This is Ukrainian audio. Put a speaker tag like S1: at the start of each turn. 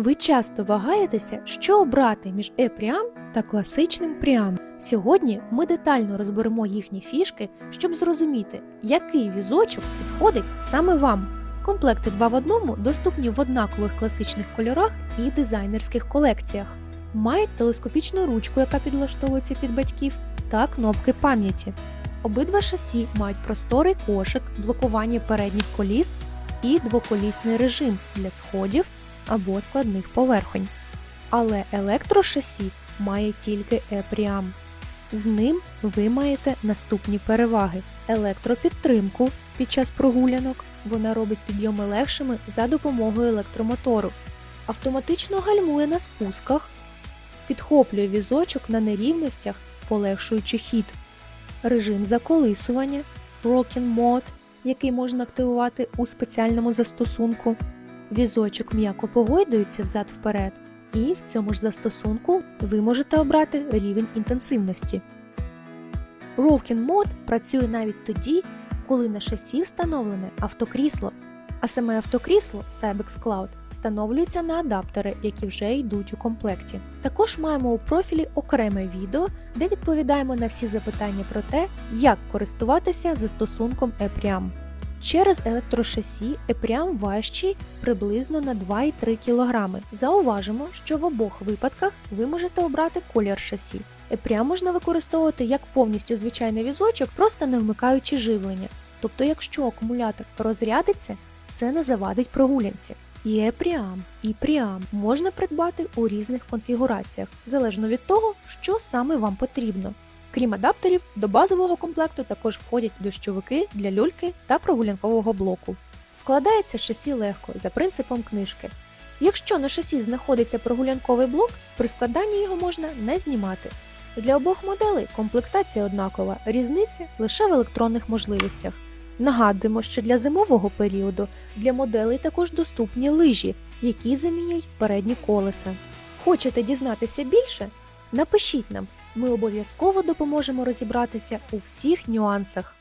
S1: Ви часто вагаєтеся, що обрати між E-Priam та класичним Priam. Сьогодні ми детально розберемо їхні фішки, щоб зрозуміти, який візочок підходить саме вам. Комплекти 2 в одному доступні в однакових класичних кольорах і дизайнерських колекціях. Мають телескопічну ручку, яка підлаштовується під батьків, та кнопки пам'яті. Обидва шасі мають просторий кошик, блокування передніх коліс і двоколісний режим для сходів або складних поверхонь. Але електрошасі має тільки E-Priam. З ним ви маєте наступні переваги: електропідтримку під час прогулянок. Вона робить підйоми легшими за допомогою електромотору, автоматично гальмує на спусках, підхоплює візочок на нерівностях, полегшуючи хід, режим заколисування, Rocking Mode, який можна активувати у спеціальному застосунку. Візочок м'яко погойдується взад-вперед, і в цьому ж застосунку ви можете обрати рівень інтенсивності. Rocking Mode працює навіть тоді, коли на шасі встановлене автокрісло, а саме автокрісло Cybex Cloud встановлюється на адаптери, які вже йдуть у комплекті. Також маємо у профілі окреме відео, де відповідаємо на всі запитання про те, як користуватися застосунком ePriam. Через електрошасі Епрям важчий приблизно на 2,3 кг. Зауважимо, що в обох випадках ви можете обрати колір шасі. Епрям можна використовувати як повністю звичайний візочок, просто не вмикаючи живлення. Тобто, якщо акумулятор розрядиться, це не завадить прогулянці. І Епріам, і Пріам можна придбати у різних конфігураціях, залежно від того, що саме вам потрібно. Крім адаптерів, до базового комплекту також входять дощовики для люльки та прогулянкового блоку. Складається шасі легко за принципом книжки. Якщо на шасі знаходиться прогулянковий блок, при складанні його можна не знімати. Для обох моделей комплектація однакова, різниця лише в електронних можливостях. Нагадуємо, що для зимового періоду для моделей також доступні лижі, які замінюють передні колеса. Хочете дізнатися більше? Напишіть нам, ми обов'язково допоможемо розібратися у всіх нюансах.